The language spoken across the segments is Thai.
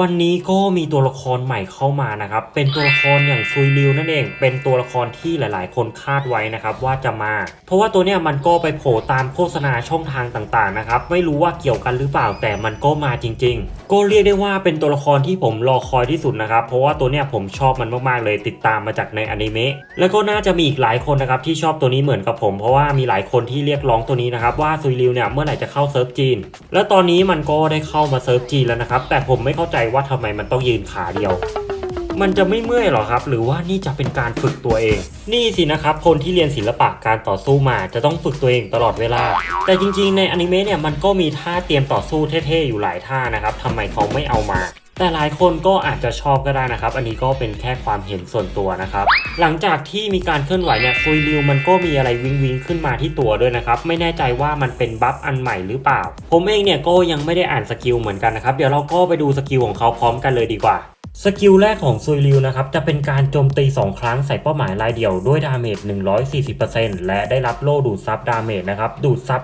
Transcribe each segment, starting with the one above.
วันนี้ก็มีตัวละครใหม่เข้ามานะครับ เป็นตัวละครอย่างซุยริวนั่นเอง เป็นตัวละครที่หลาย ๆ คนคาดไว้นะครับว่าจะมา เพราะว่าตัวเนี้ยมันก็ไปโผล่ตามโฆษณาช่องทางต่าง ๆ นะครับ ไม่รู้ว่าเกี่ยวกันหรือเปล่าแต่มันก็มาจริง ๆ ก็เรียกได้ว่าเป็นตัวละครที่ผมรอคอยที่สุดนะครับ เพราะว่าตัวเนี้ยผมชอบมันมาก ๆ เลยติดตามมาจากในอนิเมะ แล้วก็น่าจะมีอีกหลายคนนะครับที่ชอบตัวนี้เหมือนกับผม เพราะว่ามีหลายคนที่เรียกร้องตัวนี้นะครับว่าซุยริวเนี่ยเมื่อไหร่จะเข้าเซิร์ฟจีน แล้วตอนนี้มันก็ได้เข้ามาเซิร์ฟจีนแล้วนะครับแต่ผมไม่เข้าใจว่าทำไมมันต้องยืนขาเดียว มันจะไม่เมื่อยหรอครับ หรือว่านี่จะเป็นการฝึกตัวเอง นี่สินะครับ คนที่เรียนศิลปะการต่อสู้มาจะต้องฝึกตัวเองตลอดเวลา แต่จริงๆ ในอนิเมะเนี่ยมันก็มีท่าเตรียมต่อสู้เท่ๆอยู่หลายท่านะครับทำไมเขาไม่เอามา แต่หลายคนก็อาจจะชอบก็ได้นะครับ อันนี้ก็เป็นแค่ความเห็นส่วนตัวนะครับ หลังจากที่มีการเคลื่อนไหวเนี่ยซุยริวมันก็มีอะไรวิงวิงขึ้นมาที่ตัวด้วยนะครับ ไม่แน่ใจว่ามันเป็นบัฟอันใหม่หรือเปล่า ผมเองเนี่ยก็ยังไม่ได้อ่านสกิลเหมือนกันนะครับ เดี๋ยวเราก็ไปดูสกิลของเขาพร้อมกันเลยดีกว่าสกิลแรกของซุยริวนะครับจะเป็นการโจมตี 2 ครั้งใส่เป้าหมายรายเดียวด้วยดาเมจ 140%และได้รับโล่ดูดซับดาเมจนะครับดูดซับ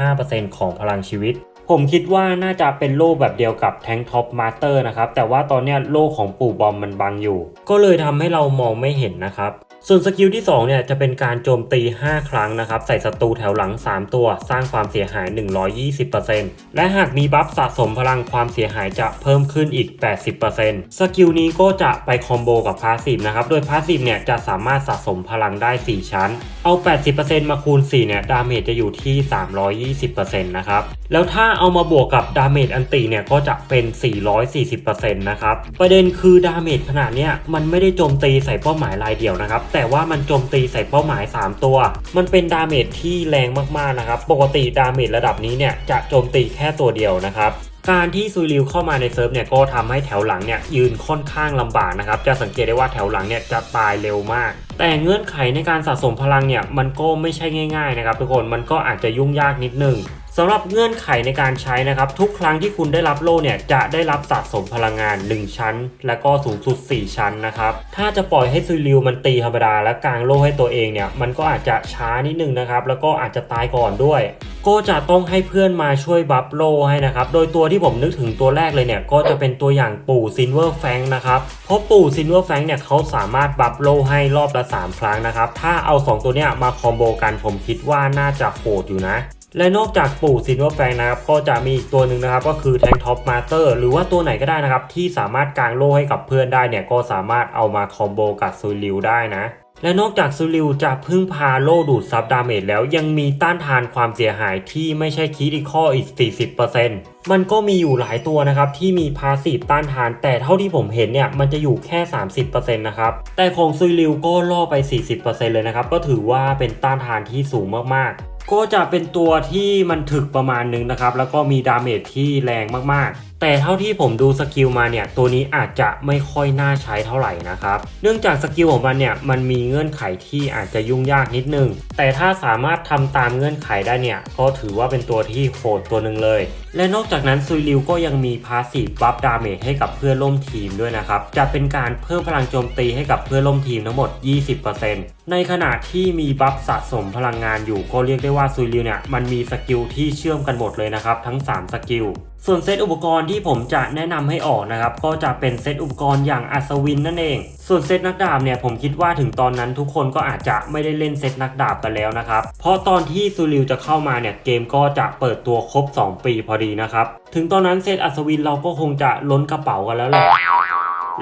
25%ของพลังชีวิต ผมคิดว่าน่าจะเป็นโล่แบบเดียวกับแทงท็อปมาสเตอร์นะครับ แต่ว่าตอนนี้โล่ของปู่บอมมันบังอยู่ ก็เลยทำให้เรามองไม่เห็นนะครับ ส่วนสกิลที่ 2 เนี่ยจะเป็นการโจมตี 5 ครั้งนะครับ ใส่ศัตรูแถวหลัง 3 ตัว สร้างความเสียหาย 120%และหากมีบัฟสะสมพลังความเสียหายจะเพิ่มขึ้นอีก 80%สกิลนี้ก็จะไปคอมโบกับพาสซีฟนะครับ โดยพาสซีฟเนี่ยจะสามารถสะสมพลังได้ 4 ชั้น เอา 80%มาคูณ 4 เนี่ย ดาเมจจะอยู่ที่ 320%นะครับแล้วถ้าเอามาบวกกับดาเมจอันติเนี่ยก็จะเป็น 440%นะครับ ประเด็นคือดาเมจขนาดเนี้ยมันไม่ได้โจมตีใส่เป้าหมายรายเดียวนะครับ แต่ว่ามันโจมตีใส่เป้าหมาย 3 ตัว มันเป็นดาเมจที่แรงมากๆนะครับ ปกติดาเมจระดับนี้เนี่ยจะโจมตีแค่ตัวเดียวนะครับการที่ซุยริวเข้ามาในเซิร์ฟเนี่ยก็ทำให้แถวหลังเนี่ยยืนค่อนข้างลำบากนะครับ จะสังเกตได้ว่าแถวหลังเนี่ยจะตายเร็วมาก แต่เงื่อนไขในการสะสมพลังเนี่ยมันก็ไม่ใช่ง่ายๆนะครับทุกคนมันก็อาจจะยุ่งยากนิดนึง สำหรับเงื่อนไขในการใช้นะครับ ทุกครั้งที่คุณได้รับโล่เนี่ยจะได้รับสะสมพลังงาน 1 ชั้น และก็สูงสุด 4 ชั้นนะครับ ถ้าจะปล่อยให้ซุยริวมันตีธรรมดา และกลางโล่ให้ตัวเองเนี่ยมันก็อาจจะช้านิดนึงนะครับ แล้วก็อาจจะตายก่อนด้วย ก็จะต้องให้เพื่อนมาช่วยบัฟโลให้นะครับ โดยตัวที่ผมนึกถึงตัวแรกเลยเนี่ยก็จะเป็นตัวอย่างปู่ซินเวอร์แฟงนะครับเพราะปู่ซินเวอร์แฟงเนี่ยเขาสามารถบัฟโลให้รอบละ 3 ครั้งนะครับถ้าเอา 2 ตัวเนี้ยมาคอมโบกันผมคิดว่าน่าจะโหดอยู่นะ และนอกจากปู่ซินเวอร์แฟงนะครับก็จะมีอีกตัวหนึ่งนะครับก็คือแทงท็อปมาสเตอร์หรือว่าตัวไหนก็ได้นะครับ ที่สามารถกางโล่ให้กับเพื่อนได้เนี่ยก็สามารถเอามาคอมโบกับซูริวได้นะและนอกจากซูริวจะพึ่งพาโล่ดูดซับดาเมจแล้วยังมีต้านทานความเสียหายที่ไม่ใช่คีดิคออีก 40%มันก็มีอยู่หลายตัวนะครับที่มีพาสีฟต้านทาน แต่เท่าที่ผมเห็นเนี่ยมันจะอยู่แค่ 30%นะครับ แต่ของซูริวก็ล่อไป 40%เลยนะครับ ก็ถือว่าเป็นต้านทานที่สูงมากๆ ก็จะเป็นตัวที่มันถึกประมาณนึงนะครับ แล้วก็มีดาเมจที่แรงมาก แต่เท่าที่ผมดูสกิลมาเนี่ยตัวนี้อาจจะไม่ค่อยน่าใช้เท่าไหร่นะครับ เนื่องจากสกิลของมันเนี่ยมันมีเงื่อนไขที่อาจจะยุ่งยากนิดนึง แต่ถ้าสามารถทำตามเงื่อนไขได้เนี่ยก็ถือว่าเป็นตัวที่โหดตัวหนึ่งเลย และนอกจากนั้นซุยริวก็ยังมีพาสซีฟบัฟดาเมจให้กับเพื่อนร่วมทีมด้วยนะครับ จะเป็นการเพิ่มพลังโจมตีให้กับเพื่อนร่วมทีมทั้งหมด 20%ในขณะที่มีบัฟสะสมพลังงานอยู่ก็เรียกได้ว่าซุยริวเนี่ยมันมีสกิลที่เชื่อมกันหมดเลยนะครับทั้ง 3 สกิล ส่วนเซตอุปกรณ์ที่ผมจะแนะนำให้ออกนะครับก็จะเป็นเซตอุปกรณ์อย่างอัศวินนั่นเอง ส่วนเซตนักดาบเนี่ยผมคิดว่าถึงตอนนั้นทุกคนก็อาจจะไม่ได้เล่นเซตนักดาบกันแล้วนะครับ เพราะตอนที่ซูริวจะเข้ามาเนี่ยเกมก็จะเปิดตัวครบ 2 ปีพอดีนะครับ ถึงตอนนั้นเซตอัศวินเราก็คงจะล้นกระเป๋ากันแล้วแหละ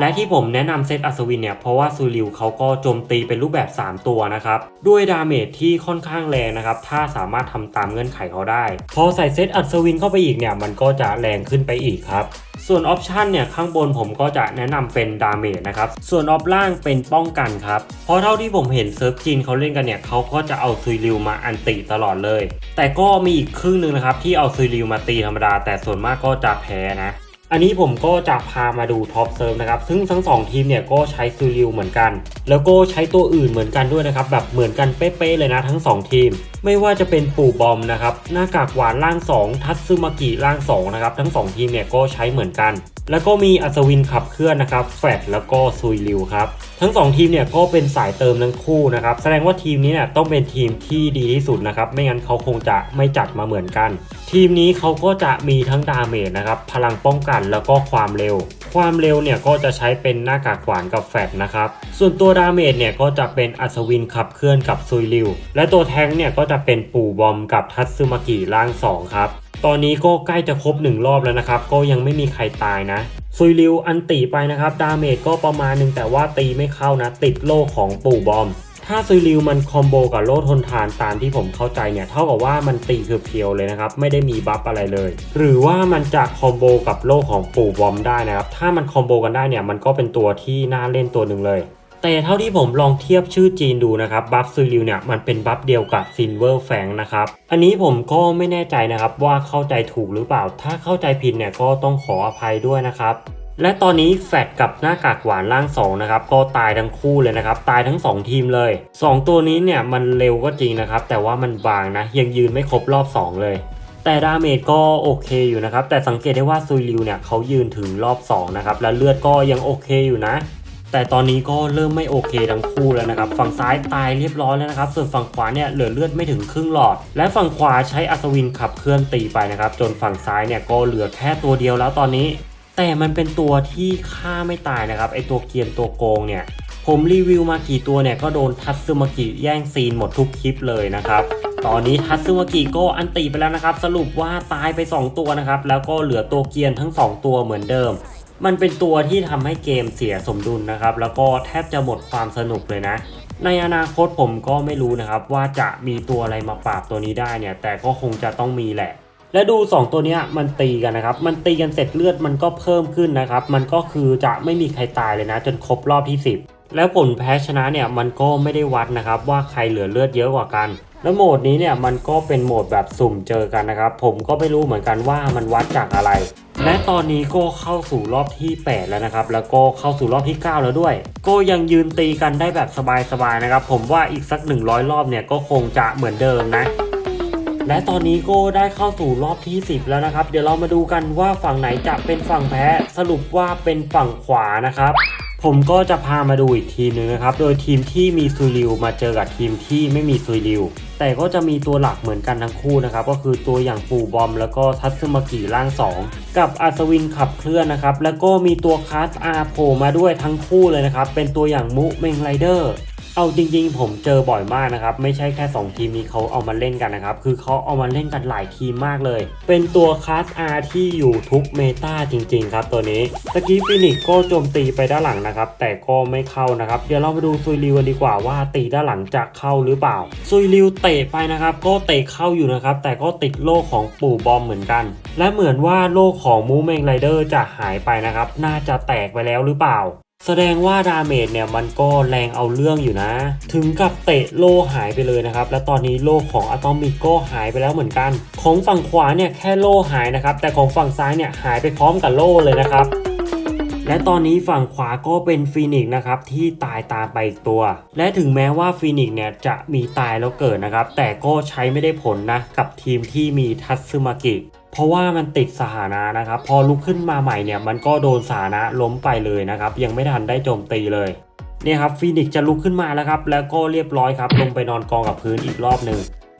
และที่ผมแนะนำเซตอัศวินเนี่ย เพราะว่าซูริวเขาก็โจมตีเป็นรูปแบบ 3 ตัวนะครับ ด้วยดาเมจที่ค่อนข้างแรงนะครับ ถ้าสามารถทำตามเงื่อนไขเขาได้ พอใส่เซตอัศวินเข้าไปอีกเนี่ย มันก็จะแรงขึ้นไปอีกครับส่วนออปชันเนี่ยข้างบนผมก็จะแนะนำเป็นดาเมจนะครับ ส่วนออฟล่างเป็นป้องกันครับ เพราะเท่าที่ผมเห็นเซิร์ฟจีนเขาเล่นกันเนี่ยเขาก็จะเอาซุยริวมาอันติตลอดเลย แต่ก็มีอีกครึ่งหนึ่งนะครับที่เอาซุยริวมาตีธรรมดา แต่ส่วนมากก็จะแพ้นะ อันนี้ผมก็จะพามาดูท็อปเซิร์ฟนะครับ ซึ่งทั้ง 2 ทีมเนี่ยก็ใช้ซูริวเหมือนกัน แล้วก็ใช้ตัวอื่นเหมือนกันด้วยนะครับ แบบเหมือนกันเป๊ะๆเลยนะทั้ง 2 ทีม ไม่ว่าจะเป็นปู่บอมนะครับ หน้ากากหวานล่าง 2 ทัตซึมากิล่าง2นะครับ ทั้ง 2 ทีมเนี่ยก็ใช้เหมือนกัน แล้วก็มีอัศวินขับเคลื่อนนะครับแฟดแล้วก็ซุยริวครับ ทั้ง 2 ทีมเนี่ยก็เป็นสายเติมทั้งคู่นะครับ แสดงว่าทีมนี้เนี่ยต้องเป็นทีมที่ดีที่สุดนะครับ ไม่งั้นเขาคงจะไม่จัดมาเหมือนกัน ทีมนี้เขาก็จะมีทั้งดาเมจนะครับ พลังป้องกันแล้วก็ความเร็ว ความเร็วเนี่ยก็จะใช้เป็นหน้ากากขวานกับแฟดนะครับ ส่วนตัวดาเมจเนี่ยก็จะเป็นอัศวินขับเคลื่อนกับซุยริว และตัวแทงเนี่ยก็จะเป็นปู่บอมกับทัตสึมากิร่าง2ครับ ตอนนี้ก็ใกล้จะครบ 1 รอบแล้วนะครับ ก็ยังไม่มีใครตายนะซุยริวอันตีไปนะครับ ดาเมจก็ประมาณหนึงแต่ว่าตีไม่เข้านะ ติดโล่ของปู่บอม ถ้าซุยริวมันคอมโบกับโล่ทนทานตามที่ผมเข้าใจเนี่ย เท่ากับว่ามันตีคือเพียวเลยนะครับ ไม่ได้มีบัฟอะไรเลย หรือว่ามันจะคอมโบกับโล่ของปู่บอมได้นะครับ ถ้ามันคอมโบกันได้เนี่ย มันก็เป็นตัวที่น่าเล่นตัวหนึ่งเลย แต่เท่าที่ผมลองเทียบชื่อจีนดูนะครับบัฟซุยริวเนี่ยมันเป็นบัฟเดียวกับซินเวอร์แฟงนะครับอันนี้ผมก็ไม่แน่ใจนะครับว่าเข้าใจถูกหรือเปล่า ถ้าเข้าใจผิดเนี่ยก็ต้องขออภัยด้วยนะครับและตอนนี้แฟดกับหน้ากากหวานล่าง2นะครับก็ตายทั้งคู่เลยนะครับตายทั้ง 2 ทีมเลย 2 ตัวนี้เนี่ยมันเร็วก็จริงนะครับแต่ว่ามันบางนะยังยืนไม่ครบรอบ 2 เลย แต่ดาเมจก็โอเคอยู่นะครับแต่สังเกตได้ว่าซุยริวเนี่ยเขายืนถึงรอบ2นะครับและเลือดก็ยังโอเคอยู่นะ แต่ตอนนี้ก็เริ่มไม่โอเคทั้งคู่แล้วนะครับ ฝั่งซ้ายตายเรียบร้อยแล้วนะครับ ส่วนฝั่งขวาเนี่ยเหลือเลือดไม่ถึงครึ่งหลอด และฝั่งขวาใช้อัศวินขับเคลื่อนตีไปนะครับ จนฝั่งซ้ายเนี่ยก็เหลือแค่ตัวเดียวแล้วตอนนี้ แต่มันเป็นตัวที่ฆ่าไม่ตายนะครับไอตัวเกียนตัวโกงเนี่ยผมรีวิวมากี่ตัวเนี่ยก็โดนทัตสึมากิแย่งซีนหมดทุกคลิปเลยนะครับตอนนี้ทัตสึมากิก็อันตีไปแล้วนะครับ สรุปว่าตายไป 2 ตัวนะครับ แล้วก็เหลือตัวเกียนทั้ง 2 ตัวเหมือนเดิม มันเป็นตัวที่ทำให้เกมเสียสมดุลนะครับ แล้วก็แทบจะหมดความสนุกเลยนะ ในอนาคตผมก็ไม่รู้นะครับว่าจะมีตัวอะไรมาปราบตัวนี้ได้เนี่ย แต่ก็คงจะต้องมีแหละ และดู 2 ตัวเนี้ยมันตีกันนะครับ มันตีกันเสร็จเลือดมันก็เพิ่มขึ้นนะครับ มันก็คือจะไม่มีใครตายเลยนะ จนครบรอบที่ 10 แล้วผลแพ้ชนะเนี่ยมันก็ไม่ได้วัดนะครับ ว่าใครเหลือเลือดเยอะกว่ากันแล้วโหมดนี้เนี่ยมันก็เป็นโหมดแบบสุ่มเจอกันนะครับ ผมก็ไม่รู้เหมือนกันว่ามันวัดจากอะไร และตอนนี้ก็เข้าสู่รอบที่ 8 แล้วนะครับ แล้วก็เข้าสู่รอบที่ 9 แล้วด้วยก็ยังยืนตีกันได้แบบสบายๆนะครับ ผมว่าอีกสัก 100 รอบเนี่ยก็คงจะเหมือนเดิมนะ และตอนนี้ก็ได้เข้าสู่รอบที่ 10 แล้วนะครับ เดี๋ยวเรามาดูกันว่าฝั่งไหนจะเป็นฝั่งแพ้ สรุปว่าเป็นฝั่งขวานะครับ ผมก็จะพามาดูอีกทีมหนึงนะครับ โดยทีมที่มีซุยริวมาเจอกับทีมที่ไม่มีซุยริว แต่ก็จะมีตัวหลักเหมือนกันทั้งคู่นะครับ ก็คือตัวอย่างปูบอม แล้วก็ทัตซึมากิร่าง 2 กับอัศวินขับเคลื่อนนะครับ แล้วก็มีตัวคลาสอาโผมาด้วยทั้งคู่เลยนะครับ เป็นตัวอย่างมุเมงไรเดอร์ เอาจริงๆ ผมเจอบ่อยมากนะครับ ไม่ใช่แค่ 2 ทีมนี้เขาเอามาเล่นกันนะครับ คือเขาเอามาเล่นกันหลายทีมมากเลย เป็นตัวคลาส R ที่อยู่ทุกเมตาจริง ๆ ครับตัวนี้ตะกี้ฟินิกก็โจมตีไปด้านหลังนะครับ แต่ก็ไม่เข้านะครับ เดี๋ยวเรามาดูซุยริวกันดีกว่าว่าตีด้านหลังจะเข้าหรือเปล่า ซุยริวเตะไปนะครับ ก็เตะเข้าอยู่นะครับ แต่ก็ติดโล่ของปู่บอมเหมือนกัน และเหมือนว่าโล่ของมูเมงไรเดอร์จะหายไปนะครับ น่าจะแตกไปแล้วหรือเปล่า แสดงว่าดาเมจเนี่ยมันก็แรงเอาเรื่องอยู่นะ ถึงกับเตะโลหายไปเลยนะครับ และตอนนี้โลของอะตอมิกก็หายไปแล้วเหมือนกัน ของฝั่งขวาเนี่ยแค่โลหายนะครับ แต่ของฝั่งซ้ายเนี่ยหายไปพร้อมกับโลเลยนะครับ และตอนนี้ฝั่งขวาก็เป็นฟีนิกซ์นะครับที่ตายตามไปอีกตัว และถึงแม้ว่าฟีนิกซ์เนี่ยจะมีตายแล้วเกิดนะครับ แต่ก็ใช้ไม่ได้ผลนะกับทีมที่มีทัตสึมากิ เพราะว่ามันติดสถานะนะครับ พอลุกขึ้นมาใหม่เนี่ยมันก็โดนสถานะล้มไปเลยนะครับ ยังไม่ทันได้โจมตีเลยเนี่ยครับฟีนิกซ์จะลุกขึ้นมาแล้วครับ แล้วก็เรียบร้อยครับ ลงไปนอนกองกับพื้นอีกรอบหนึ่ง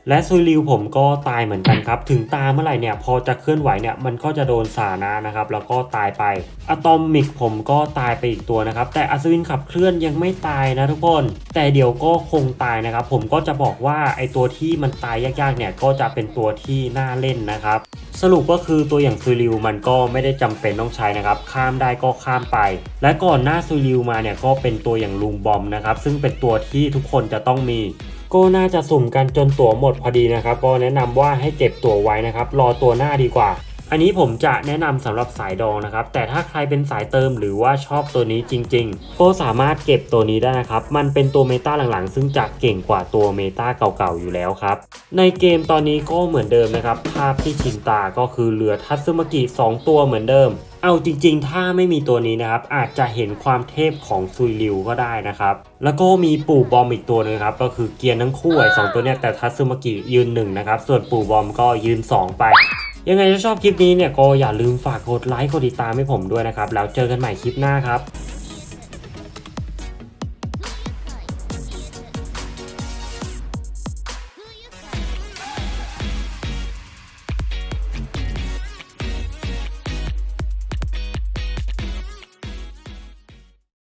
และซุยริวผมก็ตายเหมือนกันครับ ถึงตายเมื่อไหร่เนี่ยพอจะเคลื่อนไหวเนี่ยมันก็จะโดนสานะนะครับ แล้วก็ตายไปอะตอมิกผมก็ตายไปอีกตัวนะครับ แต่อัศวินขับเคลื่อนยังไม่ตายนะทุกคน แต่เดี๋ยวก็คงตายนะครับ ผมก็จะบอกว่าไอตัวที่มันตายยากๆเนี่ยก็จะเป็นตัวที่น่าเล่นนะครับ สรุปก็คือตัวอย่างซุยริวมันก็ไม่ได้จำเป็นต้องใช้นะครับ ข้ามได้ก็ข้ามไป และก่อนหน้าซุยริวมาเนี่ยก็เป็นตัวอย่างลุงบอมนะครับซึ่งเป็นตัวที่ทุกคนจะต้องมี ก็น่าจะสุ่มกันจนตั๋วหมดพอดีนะครับ ก็แนะนำว่าให้เก็บตั๋วไว้นะครับ รอตัวหน้าดีกว่า อันนี้ผมจะแนะนำสำหรับสายดองนะครับ แต่ถ้าใครเป็นสายเติมหรือว่าชอบตัวนี้จริงๆ ก็สามารถเก็บตัวนี้ได้นะครับ มันเป็นตัวเมตาหลังๆ ซึ่งจะเก่งกว่าตัวเมตาเก่าๆอยู่แล้วครับ ในเกมตอนนี้ก็เหมือนเดิมนะครับ ภาพที่ชินตาก็คือเรือทัตสึมากิ2ตัวเหมือนเดิม เอาจริงๆ ถ้าไม่มีตัวนี้นะครับ อาจจะเห็นความเทพของซุยริวก็ได้นะครับ แล้วก็มีปู่บอมอีกตัวหนึงครับ ก็คือเกียร์ทั้งคู่ไอ้สองตัวเนี้ยแต่ทัตสึมากิยืนหนึ่งนะครับ ส่วนปู่บอมก็ยืน 2 ไป ยังไงถ้าชอบคลิปนี้เนี่ยก็อย่าลืมฝากกดไลค์กดติดตามให้ผมด้วยนะครับ แล้วเจอกันใหม่คลิปหน้าครับ